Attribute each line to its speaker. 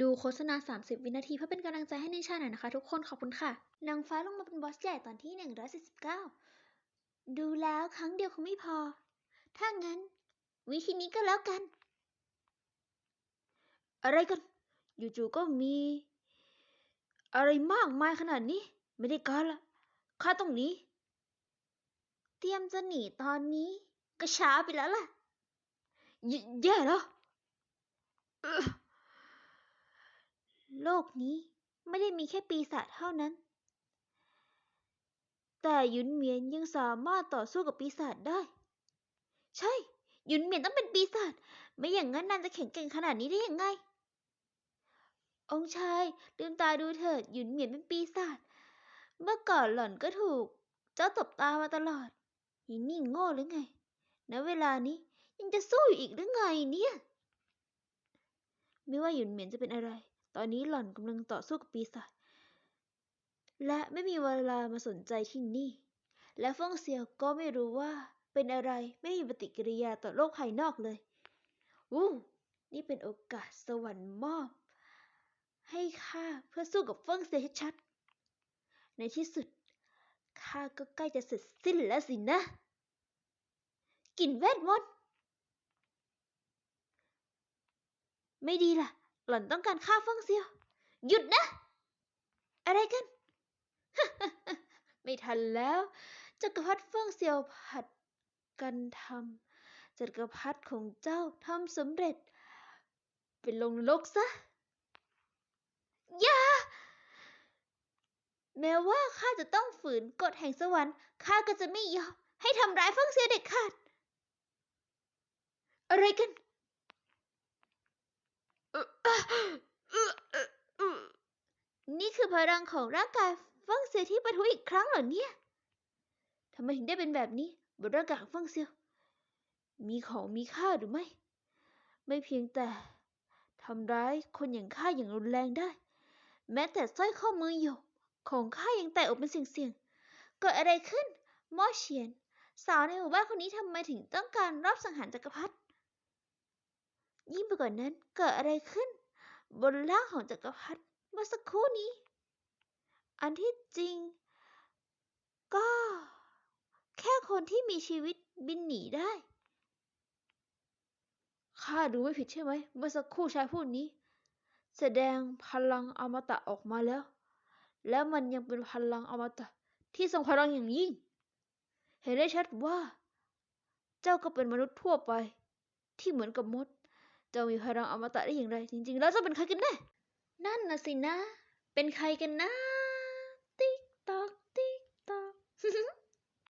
Speaker 1: ดูโฆษณา 30 วินาทีเพื่อเป็นกำลังใจให้ในชาหน่อยนะคะ ทุกคนขอบคุณค่ะ นางฟ้าลงมาเป็นบอสใหญ่ตอนที่ 149 ดูแล้วครั้งเดียวคงไม่พอ ถ้างั้น วิธีนี้ก็แล้วกัน อะไรกัน อยู่ๆก็มี อะไรมากมายขนาดนี้ ไม่ได้การละข้าต้องหนีเตรียมจะหนีตอนนี้ ก็ช้าไปแล้วล่ะ แย่แล้ว โลกนี้ไม่ได้มีแค่ปีศาจเท่านั้น แต่หยุนเหมียนยังสามารถต่อสู้กับปีศาจได้ ใช่หยุนเหมียนต้องเป็นปีศาจ ไม่อย่างนั้นนางจะแข็งแกร่งขนาดนี้ได้ยังไง องชายลืมตาดูเถิดหยุนเหมียนเป็นปีศาจ เมื่อก่อนหล่อนก็ถูก เจ้าตบตามาตลอดยินี่โง่หรือไง ณ เวลานี้ยังจะสู้อยู่อีกหรือไงเนี่ย ไม่ว่าหยุนเหมียนจะเป็นอะไร ตอนนี้หล่อนกำลังต่อสู้กับปีศาจและไม่มีเวลามาสนใจที่นี่ และฟงเซียวก็ไม่รู้ว่าเป็นอะไรไม่มีปฏิกิริยาต่อโลกภายนอกเลยวู้นี่เป็นโอกาสสวรรค์มอบ ให้ข้าเพื่อสู้กับเฟิงเซียชัด ในที่สุดข้าก็ใกล้จะเสร็จสิ้นแล้วสินะกลิ่นเวทมนต์ไม่ดีล่ะ หล่อนต้องการฆ่าเฟิงเซียว หยุดนะ อะไรกัน ไม่ทันแล้วจักรพรรดิเฟิงเซียวผัดกันทำจักรพรรดิของเจ้าทำสำเร็จ เป็นลงนรกซะ อย่า แม้ว่าข้าจะต้องฝืนกฎแห่งสวรรค์ข้าก็จะไม่ยอมให้ทำร้ายเฟิงเซียวเด็ดขาด อะไรกัน นี่คือพลังของร่างกายฟิ่งเซียวที่ปะทุอีกครั้งเหรอเนี่ยทำไมถึงได้เป็นแบบนี้บนร่างกายของฟิ่งเซียว มีของมีค่าหรือไม่ ไม่เพียงแต่ทำร้ายคนอย่างข้าอย่างรุนแรงได้ แม้แต่สร้อยข้อมือหยกของข้ายังแตกออกเป็นเสียงๆเกิดอะไรขึ้นมอเฉียน สาวในหมู่บ้านคนนี้ทำไมถึงต้องการรอบสังหารจักรพรรดิ ยิ่งไปกว่านนั้นเกิดอะไรขึ้น บนร่างของจักรพรรดิเมื่อสักครู่นี้ อันที่จริง ก็ แค่คนที่มีชีวิตบินหนีได้ข้าดูไม่ผิดใช่ไหมเมื่อสักครู่ชายผู้นี้ แสดงพลังอมตะออกมาแล้ว และมันยังเป็นพลังอมตะ ที่ทรงพลังอย่างยิ่ง เห็นได้ชัดว่า เจ้าก็เป็นมนุษย์ทั่วไป ที่เหมือนกับมด จ้ามีพลังอมตะได้อย่างไร จริง ๆ แล้วจะเป็นใครกันแน่ นั่นน่ะสินะ เป็นใครกันนะ ติ๊กตอก ติ๊กตอก